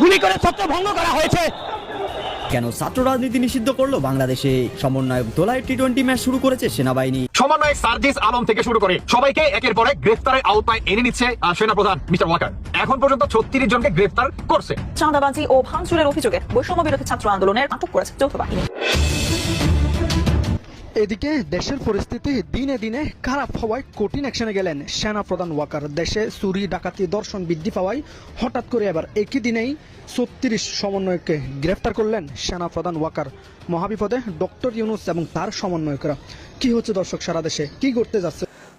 গুলি করে ছত্রভঙ্গ করা হয়েছে। কেন ছাত্র রাজনীতি নিষিদ্ধ করল? বাংলাদেশে সমন্বয়ক দোলায় টি টোয়েন্টি ম্যাচ শুরু করেছে সেনাবাহিনী। সমন্বয়ক সার্জিস আলম থেকে শুরু করে সবাইকে একের পর এক গ্রেফতারের আওতায় এনে নিচ্ছে সেনা সেনাপ্রধান মিস্টার ওয়াকার। এখন পর্যন্ত ছত্রিশ জনকে গ্রেফতার করছে। চাঁদাবাজি ও ভাঙচুরের অভিযোগে বৈষম্য বিরোধী ছাত্র আন্দোলনের আটক করেছে যৌথ বাহিনী। এদিকে দেশের পরিস্থিতি দিনে দিনে খারাপ হওয়ায় কঠিন অ্যাকশনে গেলেন সেনা প্রধান ওয়াকার। দেশে চুরি, ডাকাতি, দর্শন বৃদ্ধি পাওয়ায় হঠাৎ করে এবার একই দিনেই ছত্রিশ সমন্বয়কে গ্রেফতার করলেন সেনা প্রধান ওয়াকার। মহাবিপদে ডক্টর ইউনুস এবং তার সমন্বয়করা। কি হচ্ছে দর্শক, সারা দেশে কি করতে যাচ্ছে?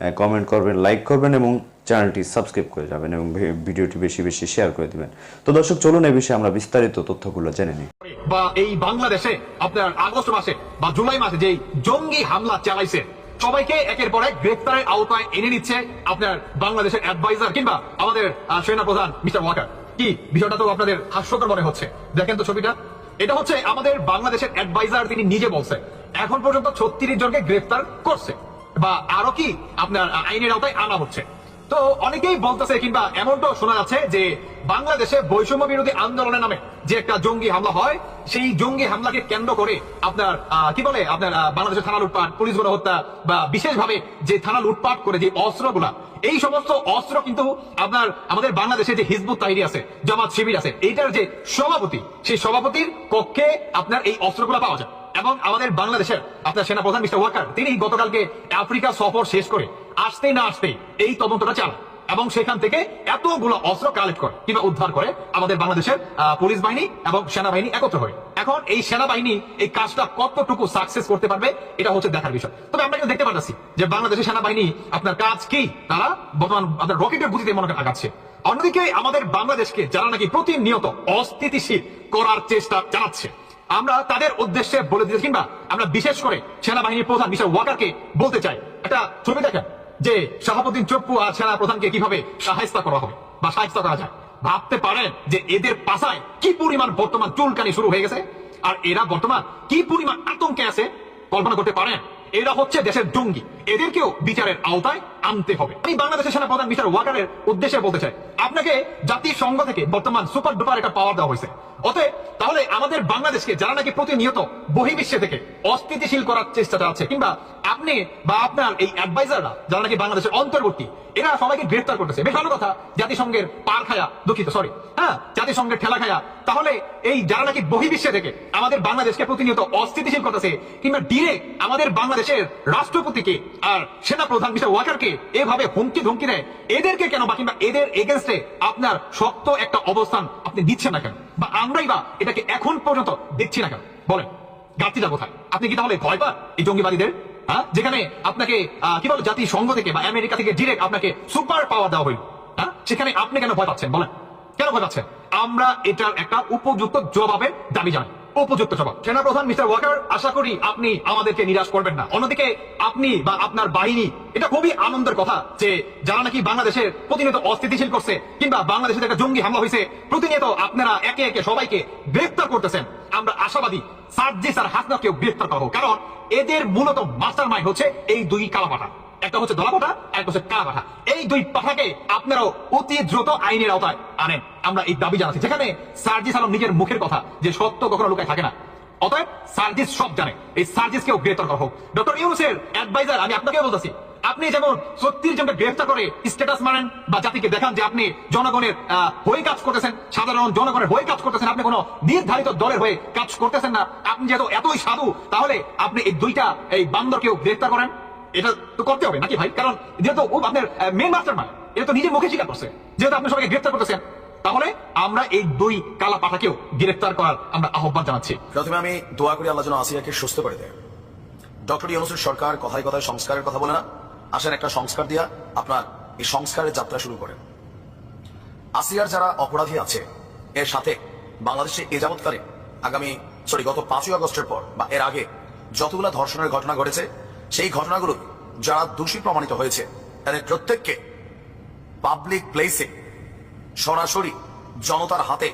কমেন্ট করবেন লাইক করবেন এবং চ্যানেলটি সাবস্ক্রাইব করে যাবেন এবং ভিডিওটি বেশি বেশি শেয়ার করে দিবেন। তো দর্শক চলুন এই বিষয়ে আমরা বিস্তারিত তথ্যগুলো জেনে নিই। বা এই বাংলাদেশে আপনার আগস্ট মাসে বা জুলাই মাসে জঙ্গি হামলা চালাইছে সবাইকে একের পর এক গ্রেফতারের আওতায় এনে নিচ্ছে আপনার বাংলাদেশের অ্যাডভাইজার কিংবা আমাদের আহ, সেনাপ্রধান মিস্টার ওয়াকার। কি বিষয়টা তো আপনাদের হাস্যকর মনে হচ্ছে? দেখেন তো ছবিটা। এটা হচ্ছে আমাদের বাংলাদেশের অ্যাডভাইজার তিনি নিজে বলছে এখন পর্যন্ত ছত্রিশ জনকে গ্রেফতার করছে। বা আরও কি আপনার আইনের আওতায় আনা হচ্ছে। তো অনেকেই বলতেছে কিংবা এমনটাও শোনা যাচ্ছে যে বাংলাদেশে বৈষম্য বিরোধী আন্দোলনের নামে যে একটা জঙ্গি হামলা হয়, সেই জঙ্গি হামলাকে কেন্দ্র করে আপনার কি বলে আপনার বাংলাদেশের থানা লুটপাট, পুলিশ হত্যা বা বিশেষভাবে যে থানা লুটপাট করে যে অস্ত্রগুলা, এই সমস্ত অস্ত্র কিন্তু আপনার, আমাদের বাংলাদেশে যে হিজবুত তাহিরি আছে, জামাত শিবির আছে, এইটার যে সভাপতি, সেই সভাপতির কক্ষে আপনার এই অস্ত্রগুলা পাওয়া যায়। এবং আমাদের বাংলাদেশের আপনার সেনাপ্রধান মিস্টার ওয়াকার, তিনি গতকালকে আফ্রিকা সফর শেষ করে আসতেই না আসতেই এই তদন্তটা চালান এবং সেখান থেকে এতগুলো অস্ত্র কালেক্ট করে কিংবা উদ্ধার করে আমাদের বাংলাদেশের পুলিশ বাহিনী এবং সেনাবাহিনী একত্র হয়ে। এখন এই সেনাবাহিনী এই কাজটা কতটুকু সাকসেস করতে পারবে, এটা হচ্ছে দেখার বিষয়। তবে আমরা কিন্তু দেখতে পাচ্ছি যে বাংলাদেশের সেনাবাহিনী আপনার কাজ কি, তারা বর্তমান আপনার রকেটের গতিতে মনে করেন আগাচ্ছে। অন্যদিকে আমাদের বাংলাদেশকে যারা নাকি প্রতিনিয়ত অস্থিতিশীল করার চেষ্টা চালাচ্ছে আমরা তাদের উদ্দেশ্যে বলে দিতে কিংবা আমরা বিশেষ করে সেনাবাহিনীর প্রধান মিস্টার ওয়াকারকে বলতে চাই। একটা ছবি দেখেন, যে শাহাবুদ্দিন চপ্পু আর সেনা প্রধানকে কীভাবে সাহায্য করা হবে বা সাহায্য করা যায়। ভাবতে পারেন যে এদের পাশায় কি পরিমাণ বর্তমান চুলকানি শুরু হয়ে গেছে, আর এরা বর্তমান কি পরিমাণ আতঙ্কে আছে, কল্পনা করতে পারেন। এরা হচ্ছে দেশের জঙ্গি। এদেরকেও বিচারের আওতায় আনতে হবে। আমি বাংলাদেশের সেনা প্রধান মিস্টার ওয়াকারের উদ্দেশ্যে বলতে চাই, আপনাকে জাতিসংঘ থেকে বর্তমান সুপার ডুপার একটা পাওয়ার দেওয়া হয়েছে। অতএব, তাহলে আমাদের বাংলাদেশকে, যারা নাকি প্রতিনিয়ত বহির্বিশ্বে থেকে অস্থিতিশীল করার চেষ্টা চালাচ্ছে কিংবা আপনি বা আপনার এই অ্যাডভাইজাররা যারা নাকি বাংলাদেশের অন্তর্বর্তী, এরা সবাইকে গ্রেফতার করতেছে। বেশ ভালো কথা, জাতিসংঘের পার খায়া দুঃখিত সরি হ্যাঁ জাতিসংঘের ঠেলা খায়া। তাহলে এই যারা নাকি বহির্বিশ্বে থেকে আমাদের বাংলাদেশকে প্রতিনিয়ত অস্থিতিশীল করতেছে, কিংবা ডিরেক্ট আমাদের বাংলাদেশের রাষ্ট্রপতিকে আর সেনা প্রধান মিস্টার ওয়াকারকে এভাবে হুমকি ধমকি দেয়, এদেরকে কেন বা, কিংবা এদের এগেনস্টে আপনার শক্ত একটা অবস্থান আপনি দিচ্ছেন না কেন? বা আমরাই বা এটাকে এখন পর্যন্ত দেখছি না কেন? বলেন ঘাটতিটা কোথায়? আপনি কি তাহলে ভয় পান এই জঙ্গিবাদীদের? হ্যাঁ? যেখানে আপনাকে কি বলো, জাতিসংঘ থেকে বা আমেরিকা থেকে ডিরেক্ট আপনাকে সুপার পাওয়ার দেওয়া হইল। হ্যাঁ? সেখানে আপনি কেন ভয় পাচ্ছেন? বলেন, কেন ভয় পাচ্ছেন? আমরা এটার একটা উপযুক্ত জবাবের দাবি জানাই। উপযুক্ত জবাব সেনাপ্রধান মিস্টার ওয়াকার, আশা করি আপনি আমাদেরকে নিরাশ করবেন না। অন্যদিকে আপনি বা আপনার বাহিনী, এটা খুবই আনন্দের কথা যে যারা নাকি বাংলাদেশের প্রতিনিয়ত অস্থিতিশীল করছে কিংবা বাংলাদেশে একটা জঙ্গি হামলা হয়েছে, প্রতিনিয়ত আপনারা একে একে সবাইকে গ্রেফতার করতেছেন। আমরা আশাবাদী সার্জিস আর হাসনাকেও গ্রেফতার করব কারণ এদের মূলত মাস্টার মাইন্ড হচ্ছে এই দুই কালাপাঠা। একটা হচ্ছে দলা পাঠা একটা হচ্ছে কালা পাঠা এই দুই পাঠাকে আপনারাও অতি দ্রুত আইনের আওতায় আনেন। আমরা এই দাবি জানাচ্ছি। যেখানে সার্জিস আলম নিজের মুখের কথা, যে সত্য কখনো লুকায় থাকে না। অতএব সার্জিস সব জানে। এই সার্জিসকেও গ্রেফতার করা হোক। ডক্টর ইউনুসের অ্যাডভাইজার আমি আপনাকে বলতেছি, আপনি যেমন সত্যির জন্য গ্রেফতার করে স্ট্যাটাস মানেন বা জাতিকে দেখান যে আপনি জনগণের হয়ে কাজ করতেছেন, সাধারণ জনগণের হয়ে কাজ করতেছেন, আপনি কোনো নির্ধারিত দলের হয়ে কাজ করতেছেন না। আপনি যেহেতু এতই সাধু, তাহলে আপনি এই দুইটা, এই বান্দরকেও গ্রেফতার করেন। এটা তো করতে হবে নাকি ভাই? কারণ যেহেতু ও আপনার মেন মাস্টার মাইন্ড এটা তো নিজের মুখে স্বীকার করছে। যেহেতু আপনি সবাইকে গ্রেফতার করতেছেন, তাহলে আমরা এই দুই কালা পাঠাকেও গ্রেফতার করার আমরা আহ্বান জানাচ্ছি। প্রথমে আমি দোয়া করি আল্লাহ যেন আসিয়াকে সুস্থ করে দেয়। ডক্টর ইউনুসের সরকার কথায় কথায় সংস্কারের কথা বলে না। আসেন একটা সংস্কার দিয়া আপনার এই সংস্কারের যাত্রা শুরু করেন। আসিয়ার যারা অপরাধী আছে, এর সাথে বাংলাদেশে এ যাবৎকালে আগামী সরি গত পাঁচই আগস্টের পর বা এর আগে যতগুলো ধর্ষণের ঘটনা ঘটেছে সেই ঘটনাগুলো যারা দোষী প্রমাণিত হয়েছে, তাদের প্রত্যেককে পাবলিক প্লেসে সরাসরি জনতার হাতে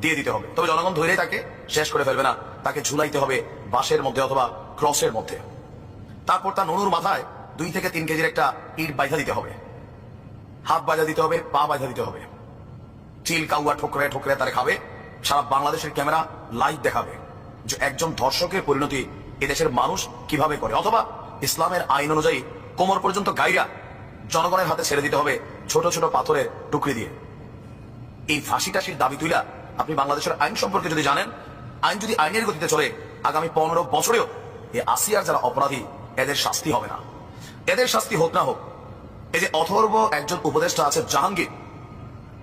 দিয়ে দিতে হবে। তবে জনগণ ধরে তাকে শেষ করে ফেলবে না। তাকে ঝুলাইতে হবে বাঁশের মধ্যে অথবা ক্রসের মধ্যে। তারপর তার নুনুর মাথায় দুই থেকে তিন কেজির একটা ইট বাইধা দিতে হবে। হাত বাজা দিতে হবে, পা বাজা দিতে হবে। চিল কাউয়া ঠোকরে ঠোকরে তারা খাবে। সারা বাংলাদেশের ক্যামেরা লাইভ দেখাবে যে একজন ধর্ষকের পরিণতি এদেশের মানুষ কীভাবে করে। অথবা ইসলামের আইন অনুযায়ী কোমর পর্যন্ত গাইরা জনগণের হাতে ছেড়ে দিতে হবে ছোট ছোট পাথরের টুকরি দিয়ে। এই ফাঁসি টাসির দাবি তুইলা আপনি বাংলাদেশের আইন সম্পর্কে যদি জানেন, আইন যদি আইনের গতিতে চলে, আগামী পনেরো বছরেও এই আসিয়ার যারা অপরাধী, এদের শাস্তি হবে না। এদের শাস্তি হোক না হোক, এই যে অথর্ব একজন উপদেষ্টা আছে জাহাঙ্গীর,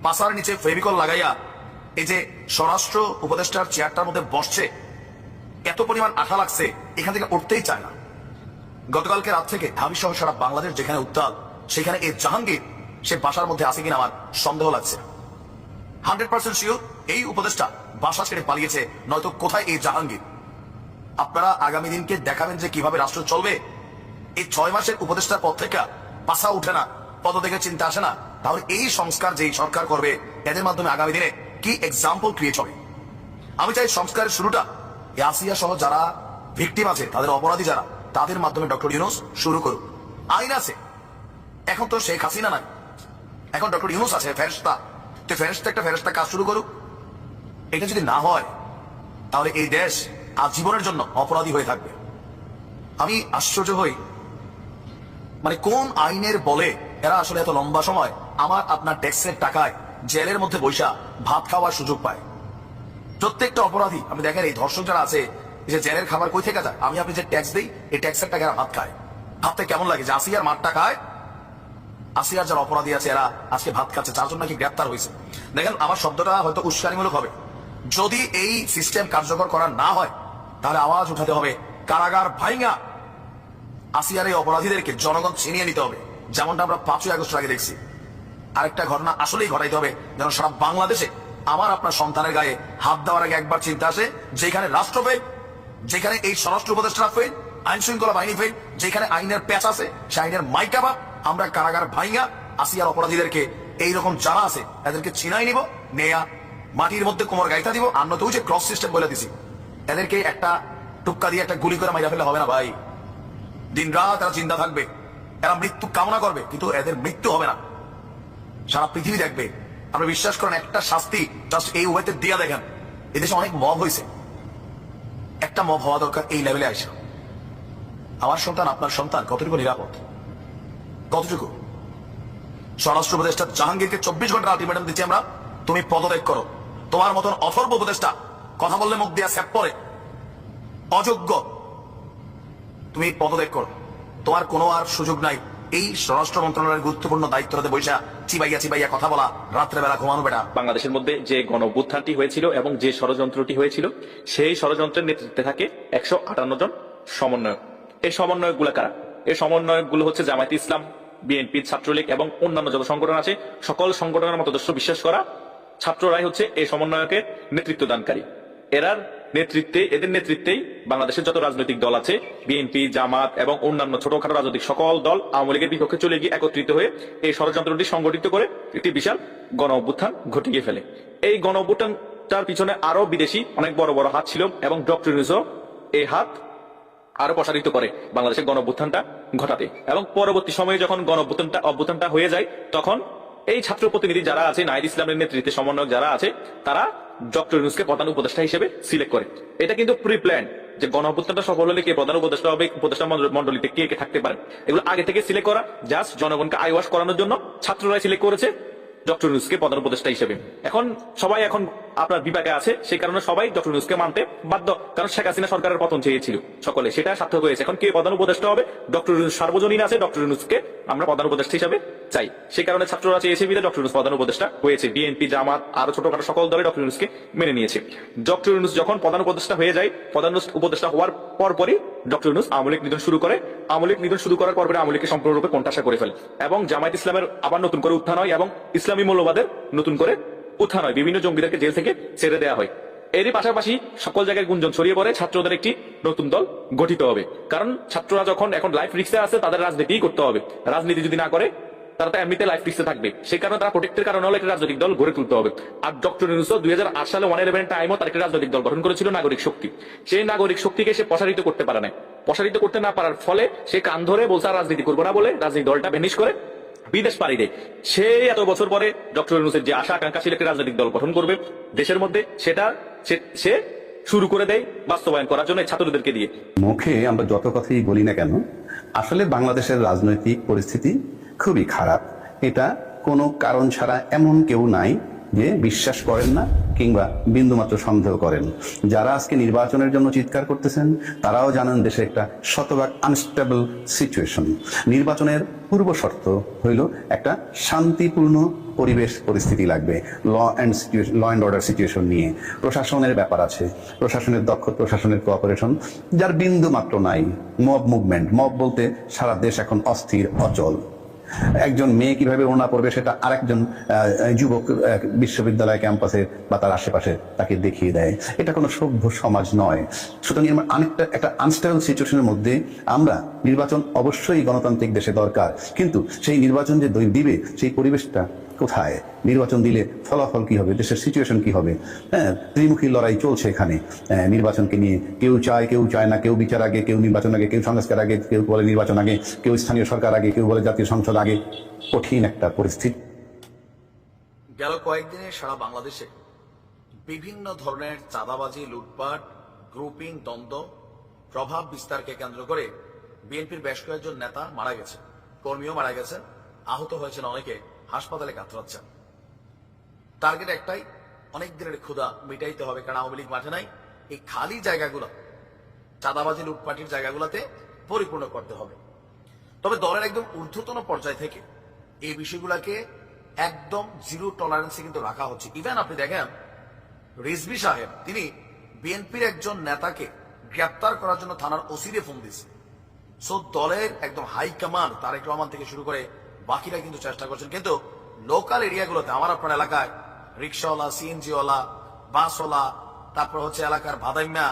পাশার নিচে ফেভিকল লাগাইয়া এই যে স্বরাষ্ট্র উপদেষ্টার চেয়ারটার মধ্যে বসছে, এত পরিমাণ আঠা লাগছে, এখান থেকে উঠতেই চায় না। গতকালকে রাত থেকে ঢাবি সহ সারা বাংলাদেশ যেখানে উত্তাল, সেখানে এই জাহাঙ্গীর, সে বাসার মধ্যে আছে কিনা আমার সন্দেহ লাগছে। হান্ড্রেড পার্সেন্ট শিওর এই উপদেষ্টা বাসা ছেড়ে পালিয়েছে, নয়তো কোথায় এই জাহাঙ্গীর? আপনারা আগামী দিনকে দেখাবেন যে কীভাবে রাষ্ট্র চলবে? এই ছয় মাসের উপদেষ্টার পদ থেকে পাশা উঠে না পদ থেকে চিন্তা আসে না। তাহলে এই সংস্কার যেই সরকার করবে, এদের মাধ্যমে আগামী দিনে কি এক্সাম্পল ক্রিয়েট হবে? আমি চাই সংস্কারের শুরুটা আসিয়া সহ যারা ভিকটিম আছে, তাদের অপরাধী যারা তাদের মাধ্যমে ডক্টর ইউনুস শুরু করুক আইন আছে। এখন তো শেখ হাসিনা নাই। এখন ডক্টর ইউনুস আছে ফেরস্তা তো ফেরস্তা একটা ফেরস্তা কাজ শুরু করুক। এটা যদি না হয়, তাহলে এই দেশ আজীবনের জন্য অপরাধী হয়ে থাকবে। আমি আশ্চর্য হই। মানে কোন আইনের বলে এরা আসলে এত লম্বা সময় আমার আপনার ট্যাক্সের টাকায় জেলের মধ্যে বৈশা ভাত খাওয়ার সুযোগ পায়? প্রত্যেকটা অপরাধী আমি দেখেন এই ধর্ষক যারা আছে যে জেলের খাবার কই থেকে যায়? আমি আপনি যে ট্যাক্স দিই, এই ট্যাক্সের টাকা ভাত খায়। ভাবতে কেমন লাগে? যে আসিয়ার মাঠটা খায়, আসিয়ার যারা অপরাধী আছে, এরা আজকে ভাত খাচ্ছে চারজন নাকি গ্রেপ্তার হয়েছে। দেখেন, আমার শব্দটা হয়তো উস্কানিমূলক হবে। যদি এই সিস্টেম কার্যকর করা না হয়, তাহলে আওয়াজ উঠাতে হবে, কারাগার ভাইঙ্গা আসিয়ার এই অপরাধীদেরকে জনগণ ছিনিয়ে নিতে হবে, যেমনটা আমরা পাঁচই আগস্ট আগে দেখছি। আরেকটা ঘটনা আসলেই ঘটাইতে হবে, যেন সারা বাংলাদেশে আমার আপনার সন্তানের গায়ে হাত দেওয়ার আগে একবার চিন্তা আসে, যেখানে রাষ্ট্র ফেল যেখানে এই স্বরাষ্ট্র উপদেষ্টা ফেল আইন শৃঙ্খলা বাহিনী ফেল যেখানে আইনের প্যাচ আছে সে আইনের মাইকাবা আমরা কারাগার ভাইঙ্গা আসিয়ার অপরাধীদেরকে এইরকম যারা আছে, এদেরকে ছিনাই নিব, নেয়া মাটির মধ্যে কোমর গাইতা দিব, আর ওই যে ক্রস সিস্টেম বলে দিছি, এদেরকে একটা টুক্কা দিয়ে একটা গুলি করে মাইরা ফেলে হবে না ভাই। দিন রাত এরা চিন্তা থাকবে, এরা মৃত্যু কামনা করবে, কিন্তু এদের মৃত্যু হবে না। সারা পৃথিবী দেখবে। আপনি বিশ্বাস করেন, একটা শাস্তি জাস্ট এই ওয়েতে দিয়া দেখেন। এদেশে অনেক মব হয়েছে একটা মব হওয়া দরকার, এই লেভেলে আইসা। আমার সন্তান, আপনার সন্তান, কতটুকু নিরাপদ? কতটুকু? স্বরাষ্ট্র উপদেষ্টা জাহাঙ্গীরকে চব্বিশ ঘণ্টা আলটিমেটাম দিচ্ছি আমরা, তুমি পদত্যাগ করো। তোমার মতন অথর্ব উপদেষ্টা, কথা বললে মুখ দিয়া স্যাপ পরে অযোগ্য। তুমি পদত্যাগ করো। তোমার কোনো আর সুযোগ নাই। এই স্বরাষ্ট্র মন্ত্রণালয়ের গুরুত্বপূর্ণ দায়িত্ব দায়িত্বটাতে বৈশা চিবাইয়া চিবাইয়া কথা বলা রাত্রে বেলা ঘুমানো বেটা বাংলাদেশের মধ্যে যে গণ অভ্যুত্থানটি হয়েছিল এবং যে ষড়যন্ত্রটি হয়েছিল, সেই ষড়যন্ত্রের নেতৃত্বে থাকে একশো আটান্ন জন সমন্বয়ক। এই সমন্বয়কগুলো কারা? এই সমন্বয়কগুলো হচ্ছে জামায়াত ইসলাম বিএনপি ছাত্রলীগ এবং অন্যান্য যত সংগঠন আছে। সকল সংগঠনের মতদর্শ বিশ্বাস করা ছাত্ররাই হচ্ছে এই সমন্বয়কের নেতৃত্ব দানকারী এরার নেতৃত্বে, এদের নেতৃত্বেই বাংলাদেশের যত রাজনৈতিক দল আছে বিএনপি জামাত এবং অন্যান্য ছোটখাটো রাজনৈতিক সকল দল আওয়ামী লীগের বিপক্ষে চলে গিয়ে একত্রিত হয়ে এই ষড়যন্ত্রটি সংগঠিত করে একটি বিশাল গণ অভ্যুত্থান ঘটিয়ে ফেলে। এই গণ অভ্যুত্থানটার পিছনে আরও বিদেশি অনেক বড় বড় হাত ছিল এবং ডক্টর ইউনুসও এই হাত আরও প্রসারিত করে বাংলাদেশের গণ অভ্যুত্থানটা ঘটাতে। এবং পরবর্তী সময়ে যখন গণ অভ্যুত্থানটা অভ্যুত্থানটা হয়ে যায়, তখন এই ছাত্র প্রতিনিধি যারা আছে নাইদ ইসলামের নেতৃত্বে সমন্বয়ক যারা আছে, তারা ডক্টর ইউনুসকে প্রধান উপদেষ্টা হিসেবে সিলেক্ট করে। এটা কিন্তু প্রি প্ল্যান যে গণ অভ্যুত্থানটা সফল হলে কে প্রধান উপদেষ্টা হবে, উপদেষ্টা মন্ডল- মন্ডলীতে কে কে থাকতে পারে। এগুলো আগে থেকে সিলেক্ট করা জাস্ট জনগণকে আইওয়াশ করানোর জন্য ছাত্ররাই সিলেক্ট করেছে ডক্টর ইউনুসকে প্রধান উপদেষ্টা হিসেবে। এখন সবাই এখন আপনার বিপাকে আছে, সেই কারণে সবাই ডক্টর ইউনুসকে মানতে বাধ্য। কারণ শেখ হাসিনা সরকারের পতন চেয়েছিল। সকলে সেটা সার্থক হয়েছে। এখন কে প্রধান উপদেষ্টা হবে? ডক্টর সার্বজনীন আছে, ডক্টর ইউনুসকে আমরা প্রধান উপদেষ্টা হিসাবে চাই। সে কারণে ছাত্ররা চেয়েছে বিধে ডক্টর ইউনুস, প্রধান উপদেষ্টা হয়েছে। বিএনপি, জামাত, আরও ছোটখাটো সকল দলে ডক্টর ইউনুসকে মেনে নিয়েছে। ডক্টর ইউনুস যখন প্রধান উপদেষ্টা হয়ে যায়, প্রধান উপদেষ্টা হওয়ার পরপরই ডক্টর ইউনুস আওয়ামী লীগ নিধন শুরু করে। আওয়ামী লীগ নিধন শুরু করার পরপরই আওয়ামী সম্পূর্ণরূপে কোণঠাসা করে ফেলে এবং জামায়াত ইসলামের আবার নতুন করে উত্থান হয় এবং ইসলামী মূল্যবাদের নতুন করে উত্থান হয়। বিভিন্ন জঙ্গিদেরকে জেল থেকে ছেড়ে দেওয়া হয়। এরই পাশাপাশি সকল জায়গায় গুঞ্জন ছড়িয়ে পড়ে, ছাত্রদের একটি নতুন দল গঠিত হবে। কারণ ছাত্ররা যখন এখন লাইফ রিক্সে আছে, তাদের রাজনীতিই করতে হবে। রাজনীতি যদি না করে তারা তো এমনিতে লাইফ রিক্সে থাকবে। সেই কারণে তারা প্রোটেক্টের কারণে হলে একটি রাজনৈতিক দল গড়ে তুলতে হবে। আর ডক্টর ইউনুস দুই হাজার আট সালে ওয়ান ইলেভেন টাইমও তার একটি রাজনৈতিক দল গঠন করেছিল নাগরিক শক্তি। সেই নাগরিক শক্তিকে সে প্রসারিত করতে পারে না প্রসারিত করতে না পারার ফলে সে কান ধরে বলছে রাজনীতি করব না বলে রাজনীতি দলটা ভেনিশ করে বিদেশ পাড়ি দেয়। সে এত বছর পরে ডক্টর ইউনুসের যে আশা, আকাঙ্ক্ষা ছিল একটি রাজনৈতিক দল গঠন করবে দেশের মধ্যে, সেটা সে শুরু করে দেয় বাস্তবায়ন করার জন্য ছাত্রদেরকে দিয়ে। মুখে আমরা যত কথাই বলি না কেন, আসলে বাংলাদেশের রাজনৈতিক পরিস্থিতি খুবই খারাপ। এটা কোনো কারণ ছাড়া এমন কেউ নাই যে বিশ্বাস করেন না কিংবা বিন্দুমাত্র সন্দেহ করেন। যারা আজকে নির্বাচনের জন্য চিৎকার করতেছেন, তারাও জানেন দেশে একটা শতভাগ আনস্টেবল সিচুয়েশন নির্বাচনের পূর্ব শর্ত হইল একটা শান্তিপূর্ণ পরিবেশ পরিস্থিতি লাগবে law and law and order situation নিয়ে। প্রশাসনের ব্যাপার আছে, প্রশাসনের দক্ষ, প্রশাসনের কোঅপারেশন যার বিন্দু মাত্র নাই মব মুভমেন্ট মব বলতে সারা দেশ এখন অস্থির, অচল। একজন মেয়ে কীভাবে ওনা পড়বে সেটা আরেকজন যুবক বিশ্ববিদ্যালয় ক্যাম্পাসে বা তার আশেপাশে তাকে দেখিয়ে দেয়। এটা কোনো সভ্য সমাজ নয়। সুতরাং অনেকটা একটা আনস্টেবল সিচুয়েশনের মধ্যে আমরা নির্বাচন অবশ্যই গণতান্ত্রিক দেশে দরকার। কিন্তু সেই নির্বাচন যে দিবে, সেই পরিবেশটা কোথায়? নির্বাচন দিলে ফলাফল কি হবে? দেশের সিচুয়েশন কি হবে? হ্যাঁ ত্রিমুখী লড়াই চলছে এখানে। নির্বাচনকে নিয়ে কেউ চায় কেউ চায় না, কেউ বিচার আগে, কেউ নির্বাচন আগে, কেউ সংস্কার আগে, কেউ বলে নির্বাচন আগে, কেউ স্থানীয় সরকার আগে, কেউ বলে জাতীয় সংসদ আগে। কঠিন একটা পরিস্থিতি। গেল কয়েকদিনে সারা বাংলাদেশে বিভিন্ন ধরনের চাঁদাবাজি, লুটপাট গ্রুপিং দ্বন্দ্ব, প্রভাব বিস্তারকে কেন্দ্র করে বিএনপির বেশ কয়েকজন নেতা মারা গেছে। কর্মীও মারা গেছেন আহত হয়েছেন অনেকে। হাসপাতালে কাতরাচ্ছেন। টার্গেট একটাই, অনেক দিনের ক্ষুধা মিটাইতে হবে কারণ আওয়ামী লীগ মাঠে নাই। এই খালি জায়গাগুলো, চাঁদাবাজি লুটপাটির জায়গাগুলোতে পরিপূর্ণ করতে হবে। তবে দলের একদম ঊর্ধ্বতন পর্যায় থেকে এই বিষয়গুলোকে একদম জিরো টলারেন্সে কিন্তু রাখা হচ্ছে। ইভেন আপনি দেখেন, রিজভি সাহেব, তিনি বিএনপির একজন নেতাকে গ্রেপ্তার করার জন্য থানার ওসিরে ফোন দিয়েছে। সো দলের একদম হাই কমান্ড তারেক রহমান থেকে শুরু করে বাকিরা কিন্তু চেষ্টা করছেন। কিন্তু লোকাল এরিয়াগুলোতে আমার আপনার এলাকায় রিক্সাওয়ালা সিএনজিওয়ালা বাসওয়ালা তারপর হচ্ছে এলাকার ভাদাইম্যা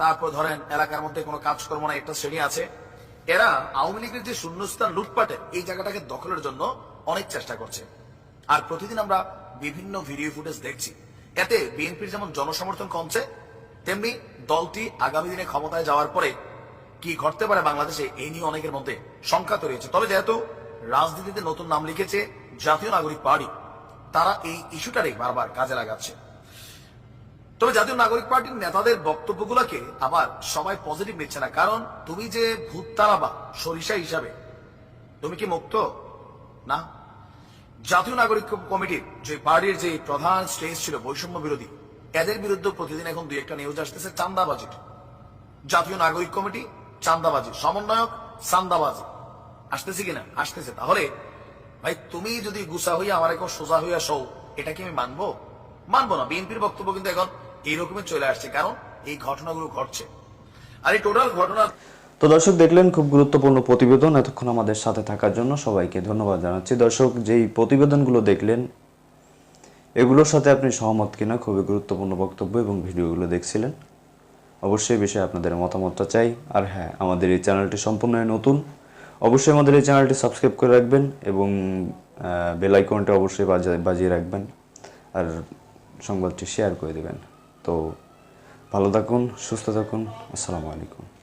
তারপর ধরেন এলাকার মধ্যে কোনো কাজকর্ম না একটা শ্রেণি আছে। এরা আওয়ামী লীগের যে শূন্যস্থান লুটপাটে, এই জায়গাটাকে দখলের জন্য অনেক চেষ্টা করছে। আর প্রতিদিন আমরা বিভিন্ন ভিডিও ফুটেজ দেখছি। এতে বিএনপির যেমন জনসমর্থন কমছে, তেমনি দলটি আগামী দিনে ক্ষমতায় যাওয়ার পরে কি ঘটতে পারে বাংলাদেশে, এই নিয়ে অনেকের মধ্যে শঙ্কা তৈরি হয়েছে তবে যেহেতু রাজনীতিতে নতুন নাম লিখেছে জাতীয় নাগরিক পার্টি। তারা এই ইস্যুটারে বারবার কাজে লাগাচ্ছে। তবে জাতীয় নাগরিক পার্টির নেতাদের বক্তব্যগুলোকে আবার সবাই পজিটিভ নিচ্ছে না। কারণ তুমি যে ভূত তারাবা সরিষা হিসাবে, তুমি কি মুক্ত? না। জাতীয় নাগরিক কমিটির যে পার্টির যে প্রধান স্টেজ ছিল বৈষম্য বিরোধী, এদের বিরুদ্ধে প্রতিদিন এখন দুই একটা নিউজ আসতেছে চান্দাবাজির জাতীয় নাগরিক কমিটি চান্দাবাজি সমন্বয়ক চান্দাবাজি আসতেছে কিনা? আসতেছে। তাহলে, ভাই, তুমি যদি গুসা হইয়া আমার এখন সোজা হইয়া সৌ এটা কি আমি মানবো? মানবো না। বিএনপির বক্তব্য কিন্তু এখন এইরকমই চলে আসছে। কারণ এই ঘটনাগুলো ঘটছে। আর এই টোটাল ঘটনা তো দর্শক, দেখলেন খুব গুরুত্বপূর্ণ প্রতিবেদন এতক্ষণ আমাদের সাথে থাকার জন্য সবাইকে ধন্যবাদ জানাচ্ছি। দর্শক, যেই প্রতিবেদনগুলো দেখলেন, এগুলোর সাথে আপনি সহমত কিনা খুবই গুরুত্বপূর্ণ বক্তব্য এবং ভিডিওগুলো দেখছিলেন। অবশ্যই বিষয়ে আপনাদের মতামতটা চাই। আর হ্যাঁ আমাদের এই চ্যানেলটি সম্পূর্ণ নতুন। অবশ্যই আমাদের এই চ্যানেলটি সাবস্ক্রাইব করে রাখবেন এবং বেল আইকনটা অবশ্যই বাজা- বাজিয়ে রাখবেন আর সংবাদটি শেয়ার করে দেবেন। তো ভালো থাকুন, সুস্থ থাকুন। আসসালামু আলাইকুম।